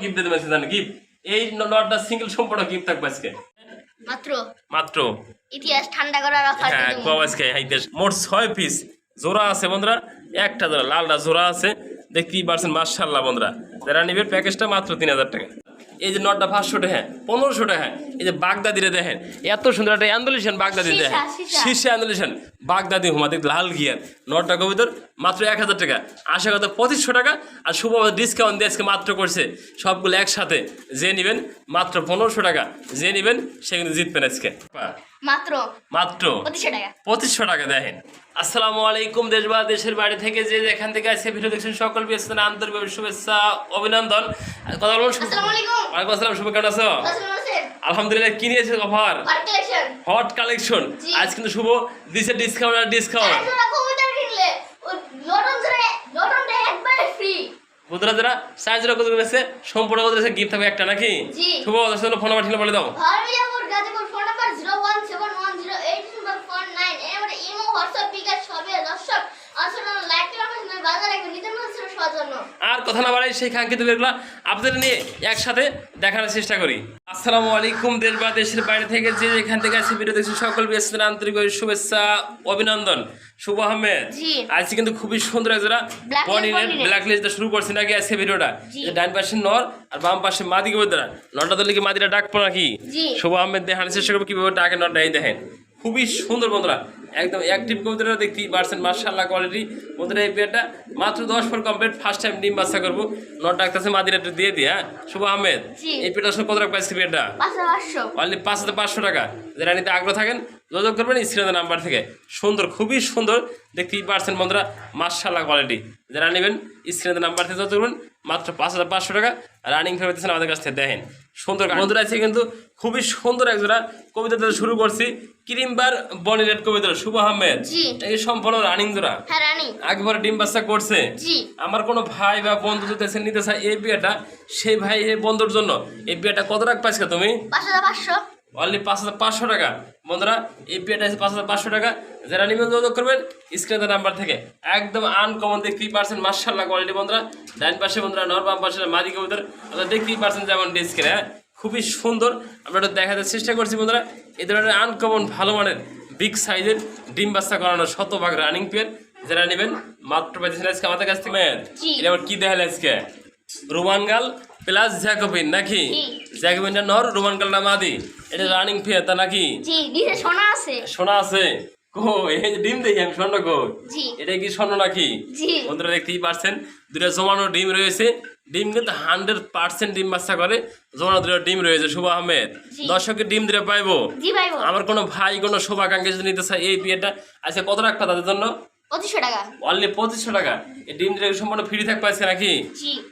Gift দিতে gift এই নটটা সিঙ্গেল সম্পূর্ণ গিফট থাকবে আজকে। মাত্র? মাত্র। ইতিহাস ঠান্ডা করার অফার হ্যাঁ কম আজকে ইতিহাস মোট ছয় পিস জোড়া আছে বন্ধুরা। একটা জোড়া লালটা জোড়া আছে। দেখতেই পারছেন মার্শাল্লাহ বন্ধুরা। যারা নিবে প্যাকেজটা মাত্র তিন হাজার টাকা। এই যে নটটা পাঁচশো টাকা হ্যাঁ পনেরোশো টাকা হ্যাঁ এই যে বাগদাদিরে দেখেন এত সুন্দর একটা অ্যান্ডোলেশন বাগদাদি দেখেন। শীর্ষে অ্যান্ডোলেশন বাগদাদি হুমাদি লাল গিয়ার। নটটা কবিতর মাত্র এক হাজার টাকা। আশা কথা পঁচিশশো টাকা আর শুভ ডিসকাউন্ট দিয়ে আজকে মাত্র করছে। সবগুলো একসাথে যে নেবেন মাত্র পনেরোশো টাকা। যে নেবেন সে কিন্তু জিতবেন আজকে। মাত্র মাত্র পঁচিশশো টাকা। দেখেন। আসসালামু আলাইকুম দেশ বা দেশের বাড়ি থেকে যে যেখান থেকে আজকে ভিডিও দেখছেন সকল পেয়েছেন আন্তরিকভাবে শুভেচ্ছা অভিনন্দন। কথা বলুন ওয়ালাইকুম আসসালাম শুভ কেমন আছো? আলহামদুলিল্লাহ কি নিয়েছে অফার? হট কালেকশন আজ কিন্তু শুভ দিছে ডিসকাউন্ট আর ডিসকাউন্ট বুধরা যারা সাইজ কত করেছে সম্পূর্ণ কত গিফট থাকবে একটা নাকি? শুভ দশ ফোন নাম্বার ঠিক বলে দাও। বাজারে নিতে আর কথা না বাড়াই সেই কাঙ্ক্ষিত বেরগুলা আপনাদের নিয়ে একসাথে দেখানোর চেষ্টা করি। আসসালামু আলাইকুম দেশ বা দেশের বাইরে থেকে যে যেখান থেকে আছে ভিডিও দেখছেন সকল ব্যস্তের আন্তরিক শুভেচ্ছা অভিনন্দন। শুভ আহমেদ। আজকে কিন্তু খুবই সুন্দর একজোড়া Black body lace, body lace। Black list শুরু করছি নাকি আজকে ভিডিওটা? ডান পাশে নর আর বাম পাশে মাদি কবিতা নটা দলে কি মাদিটা ডাকবো নাকি? শুভ আহমেদ দেখানোর চেষ্টা করব কীভাবে ডাকে নটা এই দেখেন। খুবই সুন্দর বন্ধুরা। একদম অ্যাক্টিভ কবুতরটা দেখতেই পারছেন মার্শাল্লাহ কোয়ালিটি বন্ধুরা এই পেয়ারটা মাত্র দশ ফোর কমপ্লিট ফার্স্ট টাইম ডিম বাচ্চা করব। নট ডাকতেছে মাদিরা একটু দিয়ে দিই হ্যাঁ? শুভ আহমেদ। এই পেয়ারটা আসলে কত টাকা পাইছে পেয়ারটা অনলি পাঁচ হাজার পাঁচশো টাকা। যারা নিতে আগ্রহ থাকেন যোগাযোগ করবেন স্ক্রিনের নাম্বার থেকে। সুন্দর খুবই সুন্দর। দেখতেই পারছেন বন্ধুরা মার্শাল্লাহ কোয়ালিটি যারা নেবেন স্ক্রিনের নাম্বার থেকে যোগাযোগ করবেন। মাত্র পাঁচ হাজার পাঁচশো টাকা রানিং ফেরতেছেন আমাদের কাছ থেকে দেখেন। সুন্দর বন্ধুরা আছে কিন্তু খুবই সুন্দর একজোড়া কবিতা দিয়ে শুরু করছি। ক্রিমবার বনি রেড কবিতা শুভ আহমেদ এই সম্পূর্ণ রানিং জোড়া। হ্যাঁ একবার ডিম বাচ্চা করছে। আমার কোনো ভাই বা বন্ধু যদি এসে নিতে চায় এই বিয়েটা সেই ভাই এই বন্ধুর জন্য। এই বিয়েটা কত টাকা পাইছো তুমি? পাঁচ হাজার পাঁচশো। অনলি পাঁচ হাজার পাঁচশো টাকা। বন্ধুরা এই আছে পাঁচ হাজার পাঁচশো টাকা। যারা নিবেন যোগাযোগ করবেন স্ক্রিনের নাম্বার থেকে। একদম আনকমন দেখতেই পারছেন মার্শাল্লাহ কোয়ালিটি বন্ধুরা। ডাইন পাশে বন্ধুরা নর বাম পাশে মাদি কবুতর। আপনারা দেখতেই পারছেন যেমন ডিসক্রে হ্যাঁ? খুবই সুন্দর। আমরা একটু দেখাতে চেষ্টা করছি বন্ধুরা। এই ধরনের আনকমন ভালো মানের বিগ সাইজের ডিম বাচ্চা করানো শতভাগ রানিং পেয়ার যারা নেবেন মাত্র পাইছেন আজকে আমাদের কাছ থেকে। এটা আবার কি দেখালে আজকে? রোমানগাল প্লাস জ্যাকোবিন নাকি। জ্যাকোবিনটা নর রোমান রোমানগালটা মাদি। এটা রানিং পেয়ার তা নাকি? জি নিচে সোনা আছে। সোনা আছে? কো এই যে ডিম দেখি আমি স্বর্ণ কো জি। এটা কি স্বর্ণ নাকি? জি। বন্ধুরা দেখতেই পারছেন দুটো জমানো ডিম রয়েছে। ডিম কিন্তু হান্ড্রেড পার্সেন্ট ডিম বাচ্চা করে জমানো দুটো ডিম রয়েছে শুভ আহমেদ। দর্শকের ডিম দিলে পাইবো? আমার কোনো ভাই কোনো শুভাকাঙ্ক্ষী যদি নিতে চাই এই বিয়েটা আচ্ছা কত রাখবা তাদের জন্য? পঁচিশশো টাকা। অনলি পঁচিশশো টাকা। এই ডিম দিলে সম্পূর্ণ ফ্রি থাকবে আজকে নাকি?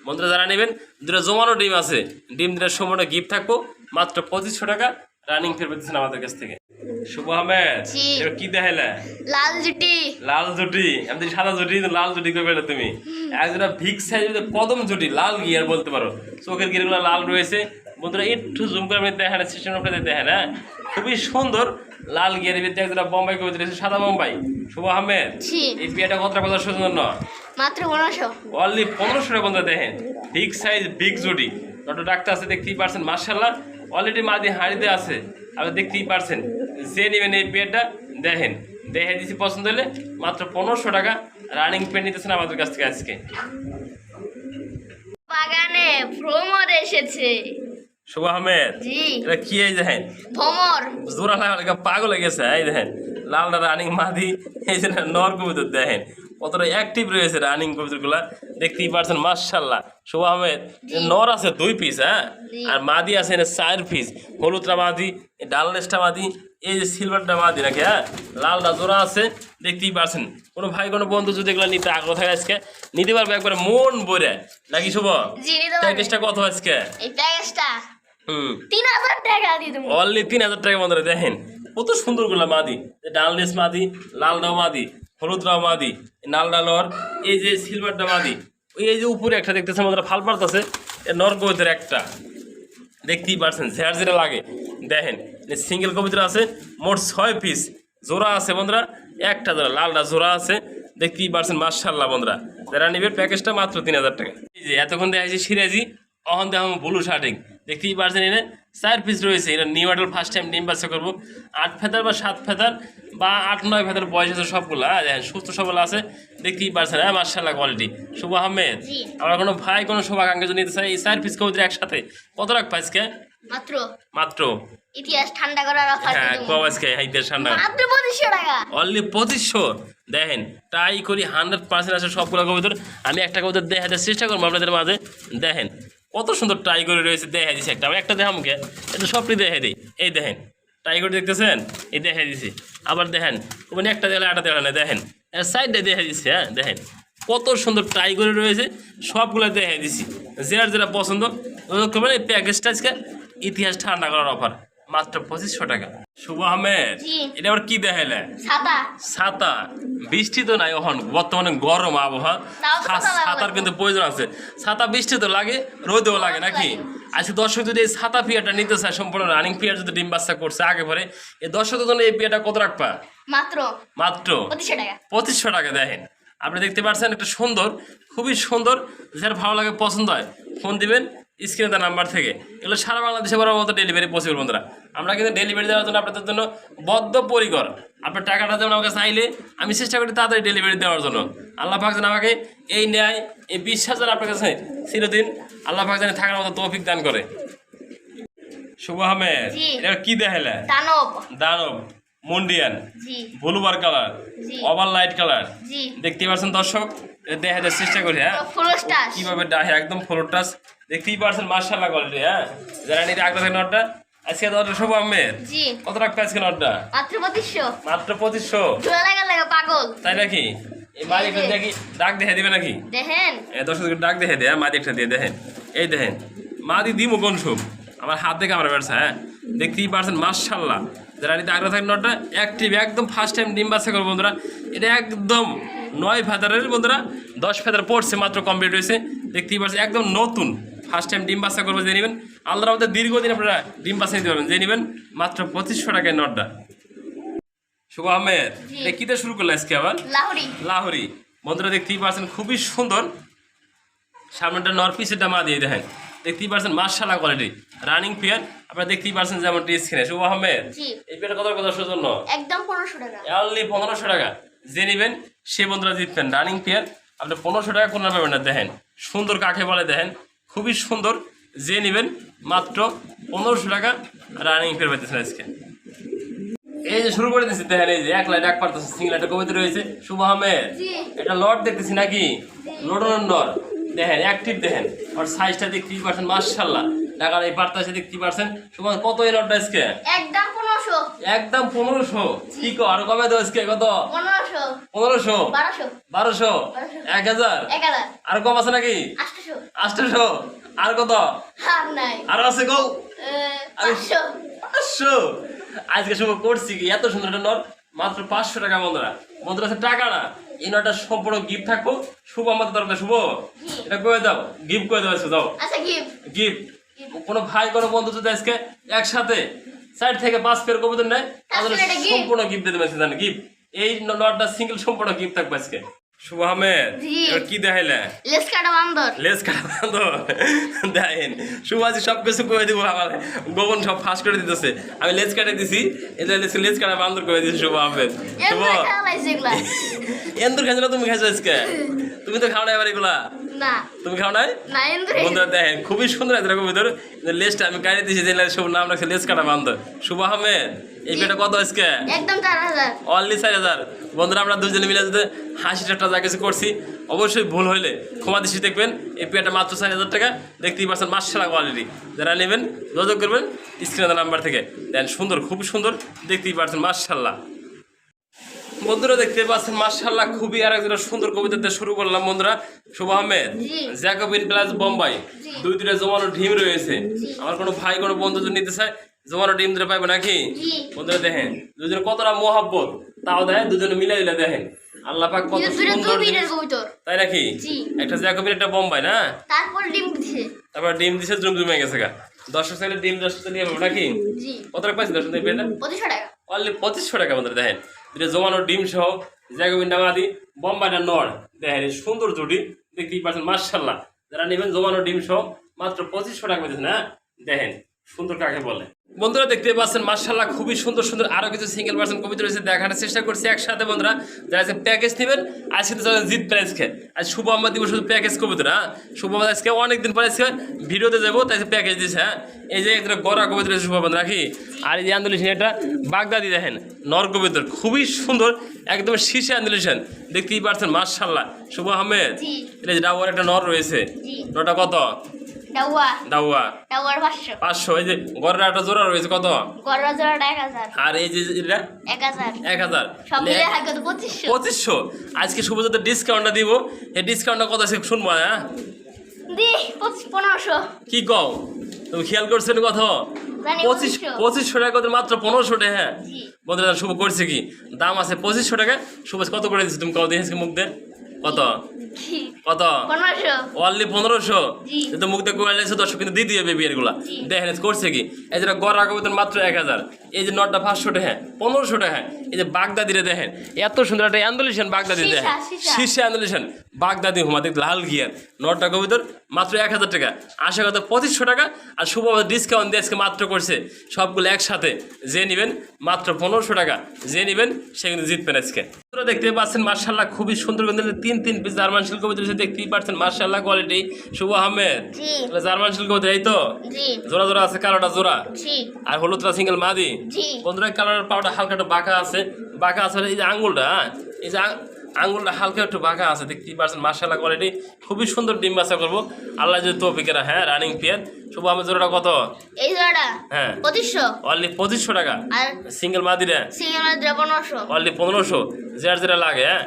বন্ধুরা যারা নেবেন দুটো জমানো ডিম আছে। ডিম দিলে সম্পূর্ণ গিফট থাকব। মাত্র পঁচিশশো টাকা রানিং ফের পেতেছেন আমাদের কাছ থেকে। শুভ আহমেদ এবার কি দেখাইলা? লাল জুটি। লাল জুটি। আমি সাদা জুটি লাল জুটি করবে না তুমি। একজোড়া ভিক সাইজ কদম জুটি লাল গিয়ার বলতে পারো। চোখের গিয়ারগুলো লাল রয়েছে। বন্ধুরা একটু জুম করে আমি দেখেন সিস্টেম আপনাদের দেখেন হ্যাঁ? খুবই সুন্দর লাল গিয়ারের ভিতরে একজোড়া বোম্বাই করে রয়েছে সাদা বোম্বাই। শুভ আহমেদ জি এই বিয়েটা কত টাকা কথা জন্য মাত্র পনেরোশো। অনলি পনেরোশো টাকা বন্ধুরা দেখেন। বিগ সাইজ বিগ জুডি ডক্টর ডাক্তার আছে দেখতেই পারছেন মার্শাল্লাহ অলরেডি মাদি হাঁড়িতে আছে। আপনি দেখতেই পারছেন। যে নেবেন এই পেয়ারটা দেখেন। দেখে দিচ্ছি পছন্দ হলে মাত্র পনেরোশো টাকা রানিং পেন নিতেছেন আমাদের কাছ থেকে আজকে। বাগানে ভ্রমর এসেছে। শুভ আহমেদ। এটা কি এই দেখেন? জোড়া লাগা পাগল হয়ে গেছে এই দেখেন। লালটা রানিং মাদি এই যে নর কবুতর দেখেন। কতটা অ্যাক্টিভ রয়েছে রানিং কবুতরগুলা দেখতেই পারছেন মার্শাল্লাহ শুভ আহমেদ নর আছে দুই পিস হ্যাঁ? আর মাদি আছে এনে চার পিস হলুদটা মাদি ডালনেসটা মাদি এই যে সিলভারটা মাদি নাকি হ্যাঁ? লালটা জোড়া আছে দেখতেই পারছেন। কোনো ভাই কোনো বন্ধু যদি এগুলো নিতে আগ্রহ থাকে আজকে নিতে পারবে একবারে মন ভরে। নাকি শুভ? প্যাকেজটা কত আজকে? এই প্যাকেজটা তিন হাজার টাকা দিয়ে দেবো। অনলি তিন হাজার টাকা বন্ধুরা দেখেন। কত সুন্দরগুলা মাদি। ডালনেস মাদি লালডাও মাদি হলুদরাও মাদি নাল ডালর এই যে সিলভারটা মাদি ওই এই যে উপরে একটা দেখতেছেন বন্ধুরা ফাল পারতেছে নর কবিতার একটা। দেখতেই পারছেন ঝেড় যেটা লাগে। দেখেন সিঙ্গেল কবিতা আছে মোট ছয় পিস জোড়া আছে বন্ধুরা একটা জোড়া লালটা জোড়া আছে। দেখতেই পারছেন মার্শাল্লাহ বন্ধুরা। যারা নিবে প্যাকেজটা মাত্র তিন হাজার টাকা। এই যে এতক্ষণ দেখাচ্ছি সিরাজি অহন দেখাম ব্লু শার্টিং দেখতেই পারছেন এনে। চার পিস রয়েছে এটা নিউ আডাল ফার্স্ট টাইম ডিম বাচ্চা করব। আট ফেদার বা সাত ফেদার বা আট নয় ফেদার বয়স আছে সবগুলো হ্যাঁ দেখেন সুস্থ সবল আছে দেখতেই পারছেন হ্যাঁ মার্শাল্লাহ কোয়ালিটি শুভ আহমেদ। আমরা কোনো ভাই কোনো শুভাকাঙ্ক্ষী যদি নিতে চাই এই চার পিস কবুতর একসাথে কত রাখ পাইসকে মাত্র। মাত্র। ইতিহাস ঠান্ডা করার অফার হ্যাঁ ঠান্ডা। মাত্র টাকা। অনলি দেখেন ট্রাই করি হান্ড্রেড পার্সেন্ট আছে সবগুলো কবুতর। আমি একটা কবুতর দেখাতে চেষ্টা করব আপনাদের মাঝে। দেখেন কত সুন্দর ট্রাই করে রয়েছে দেখা দিছে একটা আমি একটা দেখামকে এটা সবটি দেখে দিই। এই দেখেন ট্রাই করে দেখতেছেন? এই দেখে দিছি। আবার দেখেন মানে একটা দেখলে আটা দেখালে না, দেখেন। সাইডে দেখা দিচ্ছি হ্যাঁ দেখেন। কত সুন্দর ট্রাই করে রয়েছে, সবগুলো দেখে দিছি। যার যেটা পছন্দ করবেন প্যাকেজটা আজকে ইতিহাস ঠান্ডা করার অফার মাত্র পঁচিশশো টাকা। শুভ আহমেদ এটা আবার কি দেখাইলে ছাতা বৃষ্টি তো নাই এখন বর্তমানে গরম আবহাওয়া। ছাতার কিন্তু প্রয়োজন আছে। ছাতা বৃষ্টি তো লাগে রোদেও লাগে নাকি? আজকে দর্শক যদি এই ছাতা পিয়াটা নিতে চায় সম্পূর্ণ রানিং পিয়ার যদি ডিম বাচ্চা করছে আগে পরে এই দর্শকের জন্য এই পিয়াটা কত রাখবা? মাত্র মাত্র পঁচিশশো টাকা। পঁচিশশো টাকা দেখেন। আপনি দেখতে পাচ্ছেন একটা সুন্দর খুবই সুন্দর যার ভালো লাগে পছন্দ হয় ফোন দিবেন স্ক্রিনে তার নাম্বার থেকে। এগুলো সারা বাংলাদেশে বড় মতো ডেলিভারি পসিবল বন্ধুরা। আমরা কিন্তু ডেলিভারি দেওয়ার জন্য আপনাদের জন্য বদ্ধপরিকর আপনার টাকাটা যেমন আমাকে চাইলে আমি চেষ্টা করি তাড়াতাড়ি ডেলিভারি দেওয়ার জন্য। আল্লাহ পাক যেন আমাকে এই ন্যায় এই বিশ্বাস যেন আপনার কাছে চিরদিন আল্লাহ পাক যেন থাকার মতো তৌফিক দান করে। শুভ আহমেদ। এটা কি দেখাইলে দানব। দানব মুন্ডিয়ান ব্লুবার কালার। ওভার লাইট কালার দেখতে পাচ্ছেন দর্শক দেখাতে চেষ্টা করি হ্যাঁ? কীভাবে ডাহে একদম ফ্লোর টাচ দেখতেই পারছেন মার্শাল্লাহ কোয়ালিটি হ্যাঁ? যারা নিতে আগ্রহ থাকে নটটা আজকে দরটা সব আহমেদ জি। কত রাখবে আজকে নটটা মাত্র পঁচিশশো। মাত্র পঁচিশশো? পাগল। তাই নাকি? এই মালিক দেখি ডাক দেখে দিবে নাকি? দেখেন। দর্শক ডাক দেখে দেয় মা একটা দিয়ে দেখেন। এই দেখেন মা দি দিমু কোন শুভ? আমার হাত দেখে আমার ব্যবসা হ্যাঁ? দেখতেই পারছেন মার্শাল্লাহ যারা নিতে আগ্রহ থাকে নটটা অ্যাক্টিভ একদম ফার্স্ট টাইম ডিম বাচ্চা করব বন্ধুরা। এটা একদম নয় ফেদারের বন্ধুরা দশ ফেদার পড়ছে মাত্র কমপ্লিট হয়েছে। দেখতেই পারছেন একদম নতুন। ফার্স্ট টাইম ডিম বাচ্চা করব যে নেবেন। আল্লাহর আমাদের দীর্ঘদিন আপনারা ডিম বাচ্চা নিতে পারবেন। যে নেবেন মাত্র পঁচিশশো টাকায় নটটা শুভ আহমেদ। এটা কিতে শুরু করলে আজকে আবার? লাহুরি। লাহোরি। বন্ধুরা দেখতেই পাচ্ছেন খুবই সুন্দর। সামনেটা নর পিসেরটা মা দিয়ে দেখেন। দেখতেই পাচ্ছেন মার্শালা কোয়ালিটি রানিং পেয়ার আপনারা দেখতেই পাচ্ছেন যেমন স্ক্রিনে শুভ আহমেদ এই পেয়ারটা কত কত জন্য? একদম পনেরোশো টাকা। অনলি পনেরোশো টাকা। যে নেবেন সে বন্ধুরা জিতবেন। রানিং পেয়ার আপনি পনেরোশো টাকা কোনো পাবেন না দেখেন। সুন্দর কাকে বলে দেখেন। খুবই সুন্দর। যে নেবেন মাত্র পনেরোশো টাকা রানিং পেয়ার পাইতেছেন আজকে। এই যে শুরু করে দিচ্ছি দেখেন এই যে এক লাইট এক পারতেছে সিঙ্গেল একটা কবিতা রয়েছে। শুভ আহমেদ এটা লট দেখতেছি নাকি? লোডনের নর দেখেন অ্যাক্টিভ দেখেন। আর সাইজটা দেখতেই পারছেন মার্শাল্লাহ ঢাকার এই পার্তাসে দেখতেই পারছেন তোমার কত এই লটটা আজকে? একদম একদম পনেরোশো। কি কো আরও কমে দেবো আজকে কত? পনেরোশো। বারোশো। এক হাজার? আর কম আছে নাকি? আটশোশো আর কত? আর আছে পাঁচশো। আজকে শুভ করছি কি? এত সুন্দর একটা নট মাত্র পাঁচশো টাকা বন্ধুরা। বন্ধুরা আছে টাকা না। এই নটটা সম্পূর্ণ গিফট থাকব। শুভ আমাদের দরকার শুভ? এটা করে দাও। গিফট করে দাও দাও আচ্ছা গিফট গিফট কোনো ভাই কোনো বন্ধু যদি আজকে একসাথে সাইড থেকে পাঁচ পেয়ার কবিতা নেয়। সম্পূর্ণ গিফট দিতে পারছি জানেন গিফট এই নটটা সিঙ্গেল সম্পূর্ণ গিফট থাকবে আজকে। শুভ আহমেদ কি দেখাইলে? লেস কাটা বান্দর। লেস কাটা তো দেখেন শুভ সব কিছু করে দিব আমার। গোপন সব ফাঁস করে দিতেছে। আমি কাটে দিছি এটা কাটা বান্দর শুভ আহমেদ। এন্দুর খাইছো না তুমি খাইছো আজকে? তুমি তো খাও না এবার এগুলা? না। তুমি খাও নাই? বন্ধুরা দেখেন খুবই সুন্দর আছে লেসটা আমি কাটে দিয়েছি যে সব নাম রাখছে লেস কাটা বান্ধ শুভ আহমেদ এই পেটা কত আজকে? একদম চার হাজার। অনলি চার হাজার। বন্ধুরা আমরা দুজনে মিলে যদি হাসি ঠাট্টা যা কিছু করছি অবশ্যই ভুল হইলে ক্ষমা দৃষ্টি দেখবেন। এই পেটা মাত্র চার হাজার টাকা দেখতেই পাচ্ছেন মার্শালা কোয়ালিটি যারা নেবেন যোগাযোগ করবেন স্ক্রিনে নাম্বার থেকে। দেন সুন্দর খুব সুন্দর দেখতেই পাচ্ছেন মার্শাল্লাহ বন্ধুরা দেখতে পাচ্ছেন মার্শাল্লাহ খুবই আর একজনের সুন্দর কবিতা দিয়ে শুরু করলাম বন্ধুরা। শুভ আহমেদ। জ্যাকবিন প্লাস বোম্বাই। দুই দুটা জমানো ডিম রয়েছে। আমার কোনো ভাই কোনো বন্ধু যদি নিতে চায় জমানো ডিম দিতে পাইবে নাকি? বন্ধুরা দেখেন দুজন কতটা মহাব্বত। তাও দেখেন দুজনে মিলে দিলে দেখেন। আল্লাহ পাক কত সুন্দর তাই নাকি? একটা জ্যাকবিন একটা বোম্বাই না? তারপর ডিম দিছে। তারপর ডিম দিছে জুম জুমে গেছে গা। দর্শক চাইলে ডিম দর্শক নিয়ে যাব নাকি? কত টাকা পাইছি দর্শক দেখবে পঁচিশশো টাকা। অনলি পঁচিশশো টাকা বন্ধুরা দেখেন। দুটো জমানো ডিম সহ জ্যাকবিন ডামাদি বোম্বাইটা নড় দেখেন সুন্দর জুটি। দেখতেই পাচ্ছেন মার্শাল্লাহ যারা নেবেন জমানো ডিম সহ মাত্র পঁচিশশো টাকা পেয়েছেন হ্যাঁ দেখেন সুন্দর কাকে বলে? বন্ধুরা দেখতে পাচ্ছেন মার্শাল্লাহ খুবই সুন্দর সুন্দর আরও কিছু সিঙ্গেল পার্সেন্ট কবিতা রয়েছে দেখানোর চেষ্টা করছি একসাথে বন্ধুরা। যারা আজকে প্যাকেজ নেবেন আজকে তো চলেন জিত প্রাইজ খেয়ে। আজ শুভ আমরা দিব শুধু প্যাকেজ কবিতা হ্যাঁ? শুভ আমরা আজকে অনেকদিন পরে আজকে ভিডিওতে যাব তাই প্যাকেজ দিচ্ছে হ্যাঁ? এই যে একটা গড়া কবিতা রয়েছে শুভ বন্ধু রাখি? আর এই যে আন্দোলন এটা বাগদাদি দেখেন নর কবিতর খুবই সুন্দর একদম শীর্ষে আন্দোলন দেখতেই পারছেন মার্শাল্লাহ শুভ আহমেদ জি। এটা যে ডাউয়ার একটা নর রয়েছে। নটা কত? পাঁচশো। পাঁচশো এই যে গড়ের একটা জোড়া রয়েছে কত? গড়া জোড়াটা এক হাজার। আর এই যে এক হাজার। এক পঁচিশশো। পঁচিশশো? আজকে ডিসকাউন্টটা দিব। এই ডিসকাউন্টটা কত আছে শুনব হ্যাঁ? দি পনেরোশো। কি কও? তুমি খেয়াল করছেন পঁচিশ পঁচিশশো। টাকা মাত্র পনেরোশো টাকা হ্যাঁ। বন্ধুরা শুভ করছে কি? দাম আছে পঁচিশশো টাকা। শুভ কত করে দিচ্ছি তুমি কত দিয়েছি মুখ দে কত? কত? অনলি পনেরোশো? জি। তো মুখ দেখে কোয়ালিটি দর্শক কিন্তু দিয়ে বেবি এগুলা জি। দেখেন করছে কি? এই যেটা গড় মাত্র এক হাজার। এই যে নটটা পাঁচশো টাকা পনেরোশো টাকা। এই যে বাগদাদিরে দেখেন এত সুন্দর একটা অ্যান্ডোলিশন বাগদাদি দেখেন। শীর্ষে বাগদাদি হুমা দেখ লাল গিয়ার নটটা কবিতর মাত্র এক হাজার টাকা। আশা কথা পঁচিশশো টাকা আর শুভ ডিসকাউন্ট দিয়ে আজকে মাত্র করছে। সবগুলো একসাথে। যে নেবেন মাত্র পনেরোশো টাকা। যে নেবেন সে কিন্তু জিতবেন আজকে। দেখতে পাচ্ছেন মার্শাল্লাহ খুবই সুন্দর কিন্তু তিন তিন পিস জার্মান শিল্প কবিতা রয়েছে দেখতেই পাচ্ছেন মার্শাল্লাহ কোয়ালিটি শুভ আহমেদ। জার্মান শিল্প কবিতা এই তো? জি। জোড়া জোড়া আছে কালোটা জোড়া। আর হলুদটা সিঙ্গেল মাদি? জি। বন্ধুরা কালার পাউডার হালকা একটু বাঁকা আছে। বাঁকা আছে এই যে আঙ্গুলটা হ্যাঁ? এই যে আং- আঙ্গুলটা হালকা একটু বাঁকা আছে দেখতেই পারছেন মার্শাল্লাহ কোয়ালিটি খুবই সুন্দর ডিম বাচ্চা করব। আল্লাহ যদি তৌফিকেরা হ্যাঁ রানিং পেয়ার শুভ আহমেদ জোড়াটা কত? এই জোড়াটা হ্যাঁ। পঁচিশশো। অনলি পঁচিশশো টাকা? আর সিঙ্গেল মাদিরা সিঙ্গেল মাত্রা পনেরোশো। অনলি পনেরোশো? যেটা যেটা লাগে হ্যাঁ?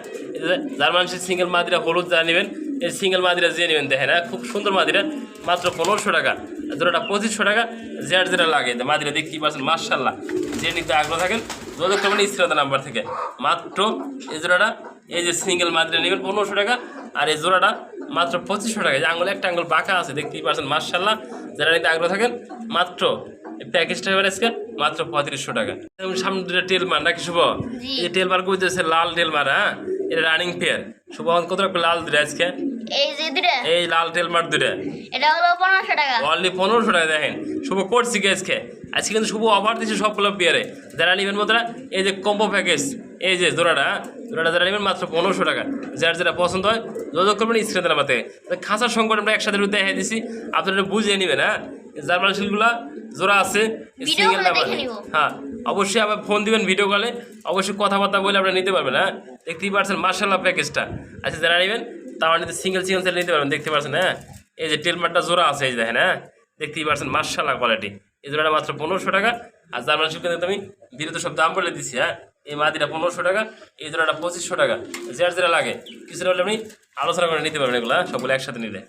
জার্মান সিঙ্গেল মাদিরা হলুদ যা নেবেন এই সিঙ্গেল মাদিরা যে নেবেন দেখেন হ্যাঁ খুব সুন্দর মাদিরা মাত্র পনেরোশো টাকা। জোড়াটা পঁচিশশো টাকা যেটা যেটা লাগে মাদিরা দেখতেই পাচ্ছেন মার্শাল্লাহ যে নিতে আগ্রহ থাকেন যোগাযোগ করবেন স্ক্রিন নাম্বার থেকে। মাত্র এই জোড়াটা এই যে সিঙ্গেল মাদিরা নেবেন পনেরোশো টাকা আর এই জোড়াটা মাত্র পঁচিশশো টাকা। যে আঙুল একটা আঙুল বাঁকা আছে দেখতেই পাচ্ছেন মার্শাল্লাহ যারা নিতে আগ্রহ থাকেন মাত্র এই প্যাকেজটা এবার আজকে মাত্র পঁয়ত্রিশশো টাকা। এবং সামনে দুটো টেল মার নাকি শুভ? এই টেল মার কইতেছে লাল টেল মার হ্যাঁ? এটা রানিং পেয়ার শুভ কত রাখবে লাল দুটো আজকে? এই যে দুটা এই লাল টেল মার দুটো এটা হলো পনেরোশো টাকা। অনলি পনেরোশো টাকা দেখেন। শুভ করছি কি আজকে? আজকে কিন্তু শুভ অফার দিচ্ছে সবগুলো পেয়ারে যারা নেবেন বন্ধুরা এই যে কম্বো প্যাকেজ এই যে জোড়াটা? জোড়াটা যারা নেবেন মাত্র পনেরোশো টাকা। যার যেটা পছন্দ হয় যোগাযোগ করবেন স্ক্রিনে মাথায় খাঁচার সংকট আমরা একসাথে দেখে দিছি আপনারা বুঝিয়ে নেবেন হ্যাঁ? জার্মান শিলগুলা জোড়া আছে নিবো। হ্যাঁ অবশ্যই আবার ফোন দিবেন ভিডিও কলে অবশ্যই কথাবার্তা বলে আপনারা নিতে পারবেন হ্যাঁ? দেখতেই পারছেন মার্শাল্লাহ প্যাকেজটা। আচ্ছা যারা নেবেন তারা নিতে সিঙ্গেল সিঙ্গেল সেল নিতে পারবেন দেখতে পাচ্ছেন হ্যাঁ? এই যে টেলমারটা জোড়া আছে এই যে দেখেন হ্যাঁ? দেখতেই পারছেন মার্শাল্লাহ কোয়ালিটি এই জোড়াটা মাত্র পনেরোশো টাকা আর জার্মান শিল্প কিন্তু আমি বিরত সব দাম বলে দিচ্ছি হ্যাঁ? এই মাদিটা পনেরোশো টাকা, এই জোড়াটা পঁচিশশো টাকা যার যেটা লাগে কিছুটা হলে আপনি আলোচনা করে নিতে পারবেন এগুলো? সবগুলো একসাথে নিলে